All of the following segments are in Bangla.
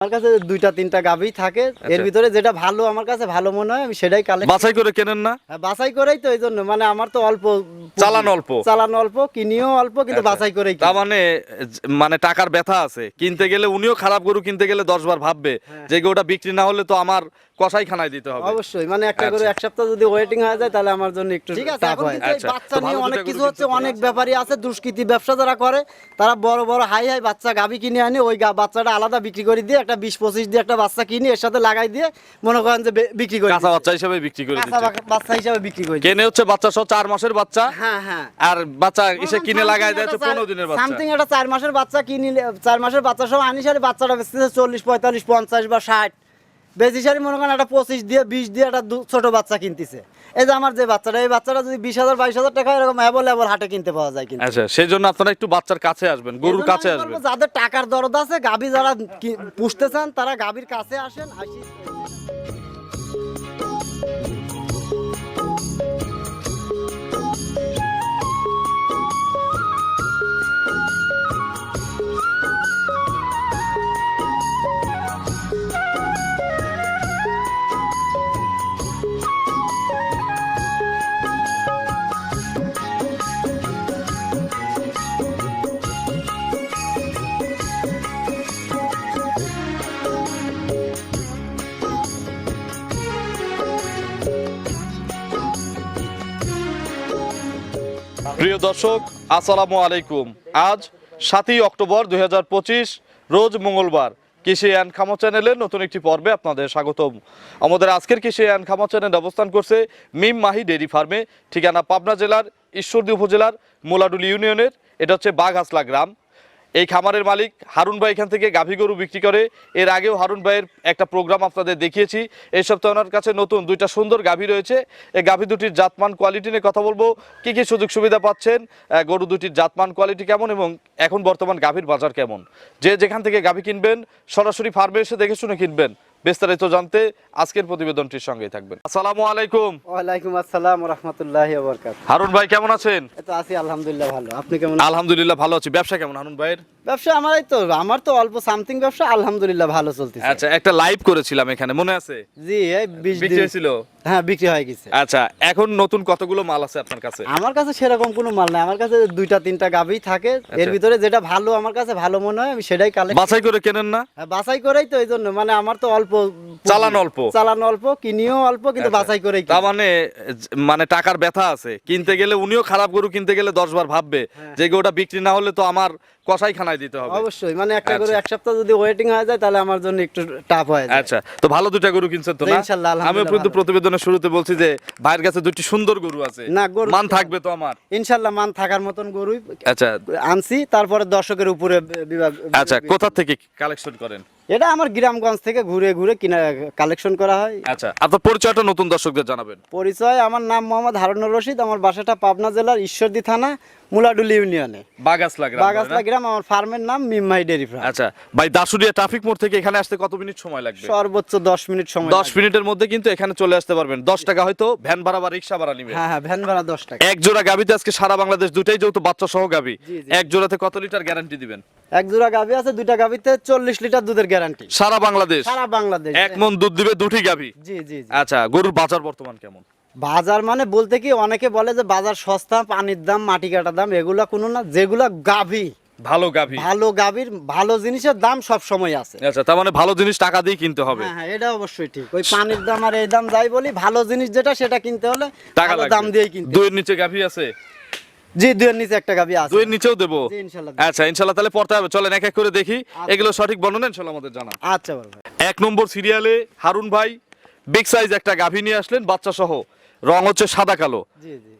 আমার কাছে দুইটা তিনটা গাভী থাকে। এর আচ্ছা। ভিতরে যেটা ভালো আমার কাছে ভালো মনে হয় আমি সেটাই কালেক্ট বাছাই করে কেনেন না? বাছাই করেই তো এই জন্য মানে আমার তো অল্প চালান অল্প। চালান অল্প কিনিও অল্প কিন্তু আচ্ছা। বাছাই করেই তার মানে মানে টাকার ব্যথা আছে। কিনতে গেলে উনিও খারাপ গরু কিনতে গেলে দশ বার ভাববে যে গরুটা বিক্রি না হলে তো আমার কষাই খানায় দিতে হবে। অবশ্যই মানে একটা করে আচ্ছা। এক সপ্তাহ যদি ওয়েটিং হয়ে যায় তাহলে আমার জন্য একটু ঠিক আছে এখন হয়। কিন্তু আচ্ছা, বাচ্চা নিয়ে অনেক কিছু হচ্ছে অনেক ব্যাপারী আছে দুষ্কৃতি ব্যবসা যারা করে তারা বড় বড় হাই হাই বাচ্চা গাভী কিনে আনি ওই বাচ্চাটা আলাদা বিক্রি করে দিয়ে একটা বিশ পঁচিশ দিয়ে একটা বাচ্চা কিনে এর সাথে লাগাই দিয়ে মনে করেন যে বিক্রি করে কাঁচা বাচ্চা হিসেবে বিক্রি করে বাচ্চা হিসাবে বিক্রি করে কেনে হচ্ছে বাচ্চা সহ চার মাসের বাচ্চা? হ্যাঁ হ্যাঁ। আর বাচ্চা এসে কিনে লাগাই দেয় পনেরো দিনের বাচ্চা। সামথিং একটা চার মাসের বাচ্চা কিনিলে চার মাসের বাচ্চা সব আনি সারি বাচ্চাটা চল্লিশ পঁয়তাল্লিশ পঞ্চাশ বা ষাট। বেশি শাড়ি মনে করেন একটা পঁচিশ দিয়ে বিশ দিয়ে একটা ছোট বাচ্চা কিনতেছে। এই যে আমার যে বাচ্চাটা এই বাচ্চাটা যদি বিশ হাজার বাইশ হাজার টাকা এরকম অ্যাভেলেবল হাটে কিনতে পাওয়া যায় কিন্তু। আচ্ছা সেই জন্য আপনারা একটু বাচ্চার কাছে আসবেন গরুর কাছে আসবেন। যাদের টাকার দরদ আছে গাভী যারা পুষতে চান তারা গাভীর কাছে আসেন আসি। প্রিয় দর্শক, আসসালামু আলাইকুম। আজ সাতই অক্টোবর দু হাজার পঁচিশ, রোজ মঙ্গলবার কৃষি অ্যান্ড খামো চ্যানেলের নতুন একটি পর্বে আপনাদের স্বাগতম। আমাদের আজকের কৃষি অ্যান্ড খামো চ্যানেল অবস্থান করছে মিম মাহি ডেরি ফার্মে, ঠিকানা পাবনা জেলার ঈশ্বরদী উপজেলার মোলাডুলি ইউনিয়নের, এটা হচ্ছে বাঘাসলা গ্রাম। এই খামারের মালিক হারুন ভাই এখান থেকে গাভী গরু বিক্রি করে। এর আগেও হারুন ভাইয়ের একটা প্রোগ্রাম আপনাদের দেখিয়েছি। এই সপ্তাহে ওনার কাছে নতুন দুইটা সুন্দর গাভী রয়েছে। এই গাভী দুটির জাতমান কোয়ালিটি নিয়ে কথা বলব। কি কি সুযোগ সুবিধা পাচ্ছেন? গরু দুটির জাতমান কোয়ালিটি কেমন এবং এখন বর্তমান গাভীর বাজার কেমন? যে যেখান থেকে গাভী কিনবেন, সরাসরি ফার্মে এসে দেখে শুনে কিনবেন। বিস্তারিত জানতে আজকের প্রতিবেদনটির সঙ্গে থাকবেন। আসসালামু আলাইকুম। ওয়ালাইকুম আসসালাম রহমতুল্লাহ বারাকাতুহু হারুন ভাই কেমন আছেন? এই তো আছি আলহামদুলিল্লাহ ভালো। আপনি কেমন আলহামদুলিল্লাহ ভালো আছি। ব্যবসা কেমন হারুন ভাইয়ের? ব্যবসা তো আমার তো অল্প সামথিং ব্যবসা আলহামদুলিল্লাহ ভালো চলতেছে। আচ্ছা একটা লাইভ করেছিলাম এখানে মনে আছে? জি এই দিন। হ্যাঁ বিক্রি হয়ে গেছে। আচ্ছা এখন নতুন কতগুলো মাল আছে আপনার কাছে? আমার কাছে সেরকম কোনো মাল নাই। আমার কাছে দুইটা তিনটা থাকে। এর আচ্ছা। ভিতরে যেটা ভালো আমার কাছে ভালো মনে হয় আমি সেটাই কালেক্ট বাছাই করে কেনেন না? বাছাই করেই তো এই জন্য মানে আমার তো অল্প চালান অল্প। চালান অল্প কিনিও অল্প কিন্তু আচ্ছা। বাছাই করেই তার মানে মানে টাকার ব্যথা আছে। কিনতে গেলে উনিও খারাপ গরু কিনতে গেলে দশ বার ভাববে যে গরুটা বিক্রি না হলে তো আমার কষাই খানায় দিতে হবে। অবশ্যই মানে একটা আচ্ছা। এক সপ্তাহ যদি ওয়েটিং হয়ে যায় তাহলে আমার জন্য একটু টাফ হয়ে যায়। আচ্ছা তো ভালো দুটা গরু কিনছেন তো না? ইনশাল্লাহ, আমি কিন্তু প্রতিবেদনের শুরুতে বলছি যে ভাইয়ের কাছে দুটি সুন্দর গরু আছে। না, গরু- মান থাকবে তো আমার? ইনশাল্লাহ মান থাকার মতন গরুই আচ্ছা। আনছি তারপরে দর্শকের উপরে বিভাগ আচ্ছা কোথা থেকে কালেকশন করেন? এটা আমার গ্রামগঞ্জ থেকে ঘুরে ঘুরে কিনা কালেকশন করা হয়। আচ্ছা আপনার পরিচয়টা নতুন দর্শকদের জানাবেন। পরিচয় আমার নাম মোহাম্মদ হারুনুর রশিদ আমার বাসাটা পাবনা জেলার ঈশ্বরদী থানা মুলাডুলি ইউনিয়নে। বাগাসলা গ্রাম বাগাসলা গ্রাম আমার ফার্মের নাম মিমমাই ডেরি ফার্ম। আচ্ছা ভাই দাসুরিয়া ট্রাফিক মোড় থেকে এখানে আসতে কত মিনিট সময় লাগবে? সর্বোচ্চ দশ মিনিট সময় দশ লাগবে। মিনিটের মধ্যে কিন্তু এখানে চলে আসতে পারবেন। দশ টাকা হয়তো ভ্যান ভাড়া বা রিক্সা ভাড়া নিবে। হ্যাঁ হ্যাঁ ভ্যান ভাড়া দশ টাকা। এক জোড়া গাবিতে আজকে সারা বাংলাদেশ দুটাই যেহেতু বাচ্চা সহ গাবি। এক জোড়াতে কত লিটার গ্যারান্টি দিবেন? এক জোড়া গাভি আছে দুইটা গাভিতে চল্লিশ লিটার দুধের গ্যারান্টি। সারা বাংলাদেশ? সারা বাংলাদেশ। এক মন দুধ দিবে দুটি গাবি জি জি জি। আচ্ছা গরুর বাজার বর্তমান কেমন? বাজার মানে বলতে কি অনেকে বলে যে বাজার সস্তা পানির দাম মাটি কাটার দাম এগুলা কোনো না যেগুলা গাভি। ভালো গাভি। ভালো গাভির ভালো জিনিসের দাম সব সময় আছে। আচ্ছা তার মানে ভালো জিনিস টাকা দিয়ে কিনতে হবে। হ্যাঁ হ্যাঁ এটা অবশ্যই ঠিক। ওই পানির দাম আর এই দাম যাই বলি ভালো জিনিস যেটা সেটা কিনতে হলে টাকা দাম দিয়েই কিনতে। দুইয়ের নিচে গাভি আছে? জি দুইয়ের নিচে একটা গাভি আছে। দুইয়ের নিচেও দেবো। আচ্ছা ইনশাল্লাহ তাহলে পড়তে হবে। চলেন এক এক করে দেখি। এগুলো সঠিক বর্ণনা ইনশাল্লাহ আমাদের জানা। আচ্ছা এক নম্বর সিরিয়ালে হারুন ভাই বিগ সাইজ একটা গাভী নিয়ে আসলেন বাচ্চা সহ রং হচ্ছে সাদা কালো।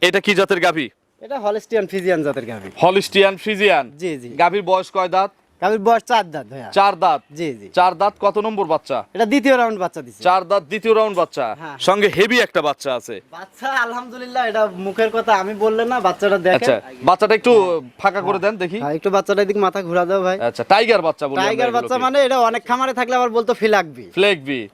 এটা কি জাতের গাভী? এটা হলিস্টিয়ান ফিজিয়ান জাতের গাভী। Holstein Friesian. জি, জি। গাভীর বয়স কয় দাঁত? গাভির বয়স চার দাঁত ভাইয়া। চার দাঁত? জি জি। চার দাঁত কত নম্বর বাচ্চা? এটা দ্বিতীয় রাউন্ড বাচ্চা দিছে। চার দাঁত দ্বিতীয় রাউন্ড বাচ্চা। হ্যাঁ। সঙ্গে হেভি একটা বাচ্চা আছে। বাচ্চা আলহামদুলিল্লাহ এটা মুখের কথা আমি বললে না বাচ্চাটা দেখে আচ্ছা বাচ্চাটা একটু ফাঁকা করে দেন দেখি। হ্যাঁ, একটু বাচ্চাটা দিক মাথা ঘুরা দাও ভাই। আচ্ছা টাইগার বাচ্চা বলি টাইগার বাচ্চা মানে এটা অনেক খামারে থাকলে আবার বলতো ফিলাকবি।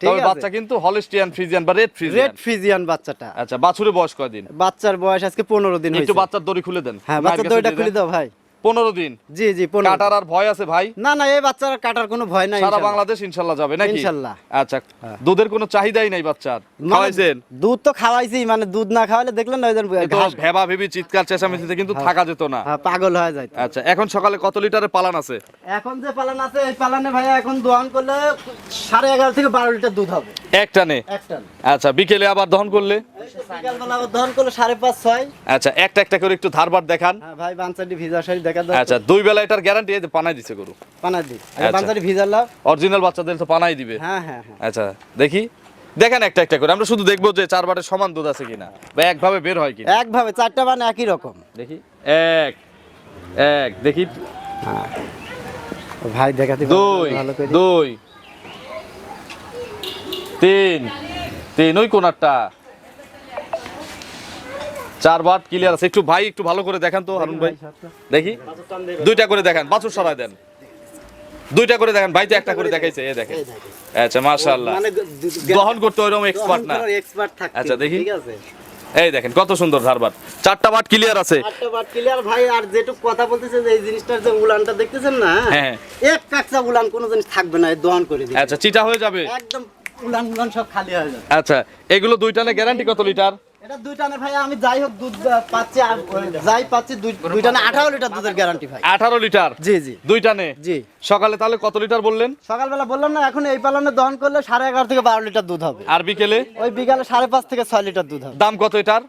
তবে বাচ্চা কিন্তু হলিস্টিয়ান ফ্রিজিয়ান বা রেড ফ্রিজিয়ান রেড ফিজিয়ান বাচ্চাটা। আচ্ছা বাছুরে বয়স কয়দিন? বাচ্চার বয়স আজকে পনেরো দিন একটু বাচ্চার দড়ি খুলে দেন। হ্যাঁ বাচ্চার খুলে। দাও ভাই। পনেরো দিন। জি জি কাটার আর ভয় আছে ভাই? না না এই বাচ্চার কাটার কোনো ভয় নাই সারা বাংলাদেশ ইনশাল্লাহ যাবে নাকি? ইনশাল্লাহ। আচ্ছা দুধের কোনো চাহিদাই নাই বাচ্চার? মানে খাওয়াইছেন? দুধ তো খাওয়াইছি মানে দুধ না খাওয়ালে দেখলেন না ওই যে এ তো ঘাস ভেবা ভেবি চিৎকার চেঁচামেচিতে কিন্তু থাকা যেত না। হ্যাঁ, পাগল হয়ে যায় আচ্ছা এখন সকালে কত লিটারের পালান আছে? এখন যে পালান আছে এই পালানে ভাইয়া এখন দোয়ান করলে সাড়ে এগারো থেকে বারো লিটার দুধ হবে। এক টানে। আচ্ছা বিকেলে আবার দহন করলে? আচ্ছা একটা একটা করে একটু ধারবার দেখান। হ্যাঁ ভাই বাঞ্চাটি ভিজা শাড়ি দেখা আচ্ছা দুই বেলা এটার গ্যারান্টি এই যে পানাই দিছে গরু। পানা দি আচ্ছা। ভিজা লাভ অরিজিনাল বাচ্চাদের তো পানাই দিবে। হ্যাঁ হ্যাঁ হ্যাঁ। আচ্ছা দেখি। দেখেন একটা একটা করে। আমরা শুধু দেখব যে চার বাটের সমান দুধ আছে কিনা বা একভাবে বের হয় কিনা। একভাবে চারটা বান একই রকম। দেখি। এক এক দেখি। ভাই দেখাতে দুই দুই তিন তিন ওই কোনারটা। চার বাট ক্লিয়ার আছে। একটু ভাই একটু ভালো করে দেখান তো হারুন ভাই। দেখি। দুইটা করে দেখান বাছুর সরাই দেন। দুইটা করে দেখেন। ভাই তো একটা করে দেখাইছে এ দেখেন। আচ্ছা মাশাআল্লাহ। মানে দহন করতে ওইরকম এক্সপার্ট না। এক্সপার্ট থাকে আচ্ছা, দেখি। ঠিক আছে। এই দেখেন কত সুন্দর ধারবার। চারটা বাট ক্লিয়ার আছে। আটটা বাট ক্লিয়ার ভাই আর যেটুকু কথা বলতেছে যে এই জিনিসটার যে উলানটা দেখতেছেন না হ্যাঁ। এক কাকচা উলান কোনো জিনিস থাকবে না এই দহন করে দিবে। আচ্ছা চিটা হয়ে যাবে। একদম উলান উলান সব খালি হয়ে যাবে। আচ্ছা এগুলো দুই টানে গ্যারান্টি কত লিটার? এটা দুই টানে ভাই আমি যাই হোক দুধ পাচ্ছি আর যাই পাচ্ছি দুই দুই টানে আঠারো লিটার দুধের গ্যারান্টি ভাই। আঠারো লিটার? জি জি। দুই টানে? জি। সকালে তাহলে কত লিটার বললেন? সকালবেলা বললাম না এখন এই পালনে দহন করলে সাড়ে এগারো থেকে বারো লিটার দুধ হবে। আর বিকেলে? ওই বিকালে সাড়ে পাঁচ থেকে ছয় লিটার দুধ হবে। দাম কত এটার?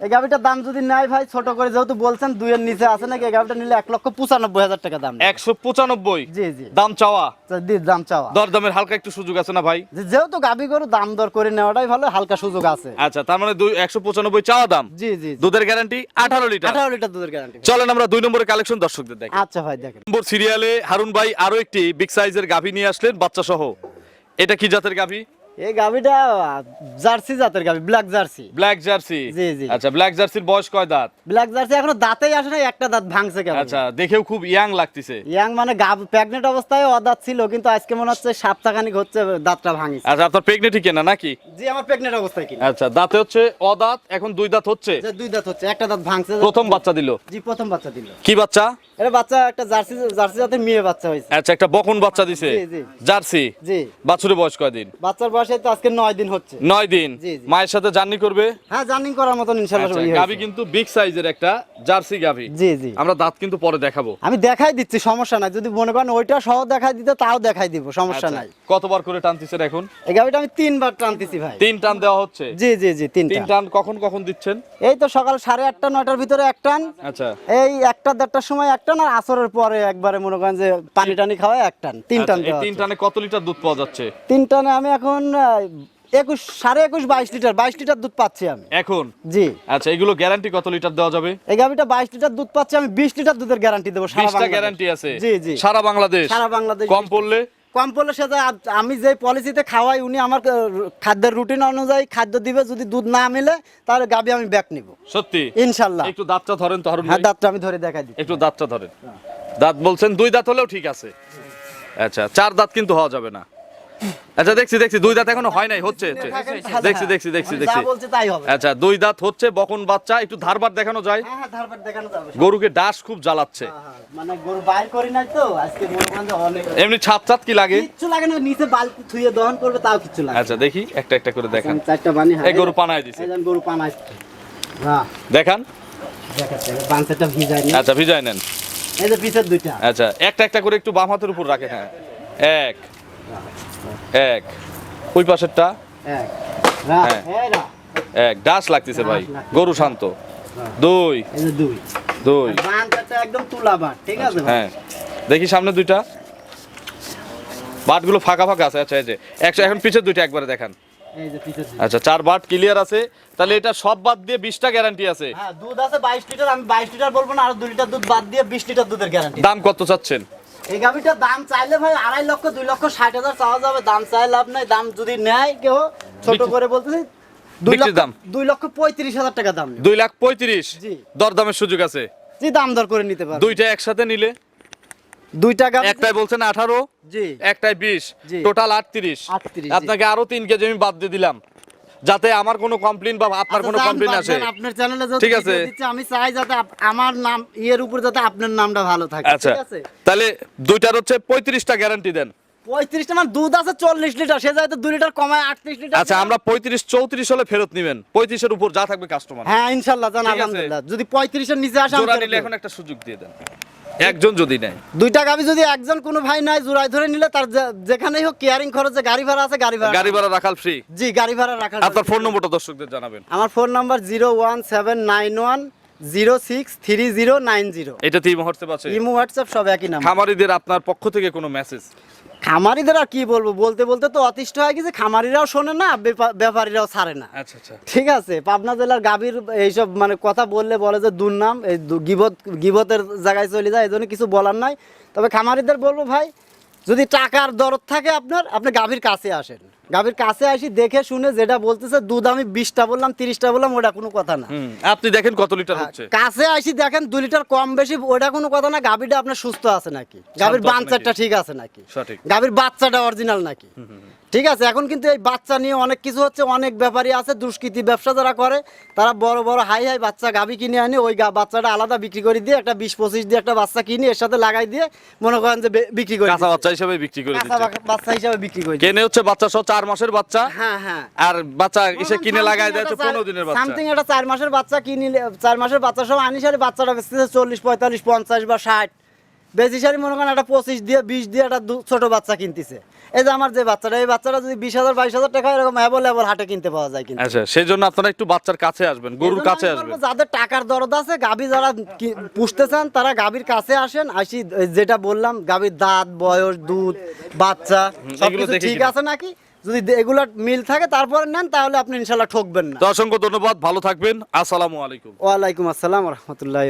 এই গাভিটার দাম যদি নেয় ভাই ছোট করে যেহেতু বলছেন দুইয়ের নিচে আছে নাকি এই গাভিটা নিলে এক লক্ষ পঁচানব্বই হাজার টাকা দাম একশো পঁচানব্বই? জি জি। দাম চাওয়া? দি- দাম চাওয়া। দরদামের হালকা একটু সুযোগ আছে না ভাই? যেহেতু গাভি গরু দাম দর করে নেওয়াটাই ভালো হালকা সুযোগ আছে। আচ্ছা তার মানে দুই একশো পঁচানব্বই চাওয়া দাম? জি জি জি। দুধের গ্যারান্টি আঠারো লিটার। আঠারো লিটার দুধের গ্যারান্টি চলেন আমরা দুই নম্বরের কালেকশন দর্শকদের দেখি। আচ্ছা ভাই দেখেন। নম্বর সিরিয়ালে হারুন ভাই আরও একটি বিগ সাইজের গাভী নিয়ে আসলেন বাচ্চা সহ এটা কি জাতের গাভী? এই গাভিটা জার্সি জাতের গাভি ব্ল্যাক জার্সি। Black Jersey? জি, জি। আচ্ছা ব্ল্যাক জার্সির বয়স কয় দাঁত? ব্ল্যাক জার্সি এখনও দাঁতেই আসে না একটা দাঁত ভাঙছে কেন আচ্ছা দেখেও খুব ইয়াং লাগতেছে। ইয়াং মানে প্রেগনেন্ট অবস্থায় অদাঁত ছিল কিন্তু আজকে মনে হচ্ছে সপ্তাহখানিক হচ্ছে দাঁতটা ভাঙিছে। আচ্ছা আপনার প্রেগনেন্টই কেনা নাকি? জি আমার প্রেগনেন্ট অবস্থায় কিনা। আচ্ছা দাঁতে হচ্ছে অদাঁত এখন দুই দাঁত হচ্ছে? যে দুই দাঁত হচ্ছে একটা দাঁত ভাঙছে। প্রথম বাচ্চা দিল? জি প্রথম বাচ্চা দিল। কি বাচ্চা? এটা বাচ্চা একটা জার্সি জার্সি জাতের মেয়ে বাচ্চা হয়েছে। আচ্ছা একটা বকন বাচ্চা দিছে। জি, জি। জার্সি? জি। বাছুরের বয়স কয়দিন বাচ্চার বয়সে তো আজকে নয় দিন হচ্ছে। নয় দিন? জি, জি। মায়ের সাথে জার্নি করবে? হ্যাঁ জার্নিং করার মতন ইনশাল্লাহ আচ্ছা, ইয়ে কিন্তু বিগ সাইজের একটা জার্সি গাভী। জি জি। আমরা দাঁত কিন্তু পরে দেখাবো। আমি দেখাই দিচ্ছি সমস্যা নাই। যদি মনে করেন ওইটা সহ দেখাই দিতে তাও দেখাই দিব সমস্যা আচ্ছা, নাই। কতবার করে টানতেছেন এখন? এই গাভিটা আমি তিনবার টানতেছি ভাই। তিন টান দেওয়া হচ্ছে? জি জি জি তিন তিনটা টান। কখন কখন দিচ্ছেন? এই তো সকাল সাড়ে আটটা নয়টার ভিতরে এক টান। আচ্ছা। এই একটা দেড়টার সময় এক টান আর আসরের পরে একবারে মনে করেন যে পানি টানি খাওয়ায় এক টান তিন টান আচ্ছা, এই তিন টানে কত লিটার দুধ পাওয়া যাচ্ছে? তিন টানে আমি এখন একুশ সাড়ে একুশ বাইশ লিটার বাইশ লিটার দুধ পাচ্ছি আমি। এখন? জি। আচ্ছা এগুলো গ্যারান্টি কত লিটার দেওয়া যাবে? এই গাভিটা বাইশ লিটার দুধ পাচ্ছি আমি বিশ লিটার দুধের গ্যারান্টি দেবো সারা গ্যারান্টি আছে? জি জি। সারা বাংলাদেশ? সারা বাংলাদেশ কম পড়লে? কম পড়লে সেটা আমি যে পলিসিতে খাওয়াই উনি আমার খাদ্যের রুটিন অনুযায়ী খাদ্য দিবে যদি দুধ না মিলে তাহলে গাবি আমি ব্যাক নিব। সত্যি? ইনশাল্লাহ। একটু দাঁতটা ধরেন তো হ্যাঁ দাঁতটা আমি ধরে দেখাই দিই একটু দাঁতটা ধরেন। দাঁত বলছেন দুই দাঁত হলেও ঠিক আছে। আচ্ছা চার দাঁত কিন্তু হওয়া যাবে না। আচ্ছা দেখছি দেখছি দুই দাঁত এখনও হয় নাই হচ্ছে হচ্ছে। দেখছি দেখছি দেখছি দেখছি আচ্ছা দুই দাঁত হচ্ছে বকন বাচ্চা একটু ধারবার দেখানো যায়। হ্যাঁ হ্যাঁ ধারবার দেখানো যাবে গরুকে ডাস খুব জ্বালাচ্ছে। হ্যাঁ, মানে গরু বাইর করি নাই তো আজকে মনে এমনি ছাপ ছাপ কি লাগে? কিচ্ছু লাগে না নিচে থুয়ে দহন করবে তাও কিচ্ছু লাগে আচ্ছা দেখি একটা একটা করে দেখান। চারটা বানি এই গরু পানায় দিছে। এই গরু পানায় হ্যাঁ। দেখান। দেখাচ্ছে ভিজাই নি আচ্ছা ভিজায় নেন। এই যে পিছের দুইটা। আচ্ছা একটা একটা করে একটু বাম হাতের উপর রাখেন হ্যাঁ। এক। এক। ওই পাশেরটা? এক। হ্যাঁ। এক। ডাস লাগতেছে ভাই। গরু শান্ত। দুই। দুই। দুই। একদম তুলা বাট ঠিক আছে হ্যাঁ। দেখি সামনে দুইটা। বাটগুলো ফাঁকা ফাঁকা আছে। আচ্ছা এই যে একশো এখন পিছের দুইটা একবারে দেখান। আচ্ছা চার বাট ক্লিয়ার আছে। তাহলে এটা সব বাদ দিয়ে বিশটা গ্যারান্টি আছে। হ্যাঁ দুধ আছে বাইশ লিটার। আমি বাইশ লিটার বলব না আর দুই লিটার দুধ বাদ দিয়ে বিশ লিটার দুধের গ্যারান্টি দাম কত চাচ্ছেন? এই গাভিটার দাম চাইলে ভাই আড়াই লক্ষ দুই লক্ষ ষাট হাজার চাওয়া যাবে। দাম চাই লাভ নাই দাম যদি নেয় কেউ ছোট করে বলতেছি দুই লক্ষ দাম? দুই লক্ষ পঁয়ত্রিশ হাজার টাকা দাম দুই লাখ পঁয়ত্রিশ। দরদামের সুযোগ আছে? জি দাম দর করে নিতে পারবে। দুইটা একসাথে নিলে? দুইটা গাভি একটাই বলছেন আঠারো জি। একটাই বিশ টোটাল আটত্রিশ। 38, আপনাকে আরও তিন কেজি আমি বাদ দিয়ে দিলাম। যাতে আমার কোনো কমপ্লেন বা আপনার কোনো আচ্ছা, কমপ্লেন আসে। আপনার চ্যানেলে ঠিক আছে। আমি চাই যাতে আমার নাম ইয়ের উপর যাতে আপনার নামটা ভালো থাকে আচ্ছা ঠিক আছে? তাহলে দুইটার হচ্ছে পঁয়ত্রিশটা গ্যারান্টি দেন। পঁয়ত্রিশটা মানে দুধ আছে চল্লিশ লিটার সে যাতে দুই লিটার কমায় আটত্রিশ লিটার আচ্ছা আমরা পঁয়ত্রিশ চৌত্রিশ হলে ফেরত নিবেন। পঁয়ত্রিশের উপর যা থাকবে কাস্টমার হ্যাঁ ইনশাল্লাহ জান আলহামদুলিল্লাহ। যদি পঁয়ত্রিশের নিচে আসে এখন একটা সুযোগ দিয়ে দেন। একজন যদি নেয়। দুইটা গাবি যদি একজন কোনো ভাই নাই জোড়াই ধরে নিলে তার যেখানেই হোক কেয়ারিং খরচ যে গাড়ি ভাড়া আছে গাড়ি ভাড়া। গাড়ি ভাড়া রাখাল ফ্রি জি গাড়ি ভাড়া রাখাল আপনার ফোন নম্বরটা দর্শকদের জানাবেন। আমার phone number zero one seven nine one zero six three zero nine zero এটা এই হোয়াটসঅ্যাপ আছে। ইমো হোয়াটসঅ্যাপ সব একই নাম। খামারিদের আপনার পক্ষ থেকে কোনো মেসেজ খামারিদের আর কি বলব? বলতে বলতে তো অতিষ্ঠ হয়ে গেছে খামারিরাও শোনে না ব্যাপারীরাও ছাড়ে না। আচ্ছা আচ্ছা। ঠিক আছে পাবনা জেলার গাভীর এইসব মানে কথা বললে বলে যে দুর্নাম এই গিবত গিবতের জায়গায় চলে যায় এই জন্য কিছু বলার নাই। তবে খামারিদের বলব ভাই যদি টাকার দরদ থাকে আপনার আপনি গাভীর কাছে আসেন। গাভীর কাছে আসি দেখে শুনে যেটা বলতেছে দুধ আমি বিশটা বললাম তিরিশটা বললাম ওটা কোনো কথা না। আপনি দেখেন কত লিটার হচ্ছে। কাছে আসি দেখেন দুই লিটার কম বেশি ওটা কোনো কথা না গাভীটা আপনার সুস্থ আছে নাকি? গাভীর বাঞ্চারটা বাচ্চাটা ঠিক আছে নাকি? সঠিক। গাভীর বাচ্চাটা অরিজিনাল নাকি? ঠিক আছে এখন কিন্তু এই বাচ্চা নিয়ে অনেক কিছু হচ্ছে অনেক ব্যাপারী আছে দুষ্কৃতি ব্যবসা যারা করে তারা বড় বড় হাই হাই বাচ্চা গাভী কিনে আনে ওই বাচ্চাটা আলাদা বিক্রি করে দিয়ে একটা বিশ পঁচিশ দিয়ে একটা বাচ্চা কিনে এর সাথে লাগাই দিয়ে মনে করেন যে বিক্রি করে কাঁচা বাচ্চা হিসেবে বিক্রি করে বাচ্চা হিসাবে বিক্রি করে। কেনে হচ্ছে বাচ্চা সহ চার মাসের বাচ্চা হ্যাঁ হ্যাঁ। আর বাচ্চা এসে কিনে লাগাই দেয় পনেরো দিনের বাচ্চা। সামথিং একটা চার মাসের বাচ্চা কিনিলে চার মাসের বাচ্চা সব আনি সারি বাচ্চাটা বেচতেছে চল্লিশ পঁয়তাল্লিশ পঞ্চাশ বা ষাট। বেশি সারি মনে করেন একটা পঁচিশ দিয়ে বিশ দিয়ে একটা ছোট বাচ্চা কিনতেছে। এই যে আমার যে বাচ্চাটা এই বাচ্চাটা যদি বিশ হাজার বাইশ হাজার টাকা এরকম অ্যাভেলেবল হাটে কিনতে পাওয়া যায় কিন্তু। আচ্ছা সেই জন্য আপনারা একটু বাচ্চার কাছে আসবেন গরুর কাছে আসবেন। যাদের টাকার দরদ আছে গাভী যারা কি- পুষতে চান তারা গাভীর কাছে আসেন আসি যেটা বললাম গাভীর দাঁত বয়স দুধ বাচ্চা এগুলো সবকিছু দেখে ঠিক কিনা। আছে নাকি? যদি এগুলো মিল থাকে তারপরে নেন তাহলে আপনি ইনশাল্লাহ ঠকবেন না। তো অসংখ্য ধন্যবাদ ভালো থাকবেন আসসালামু আলাইকুম। ওয়ালাইকুম আসসালাম রহমতুল্লাহ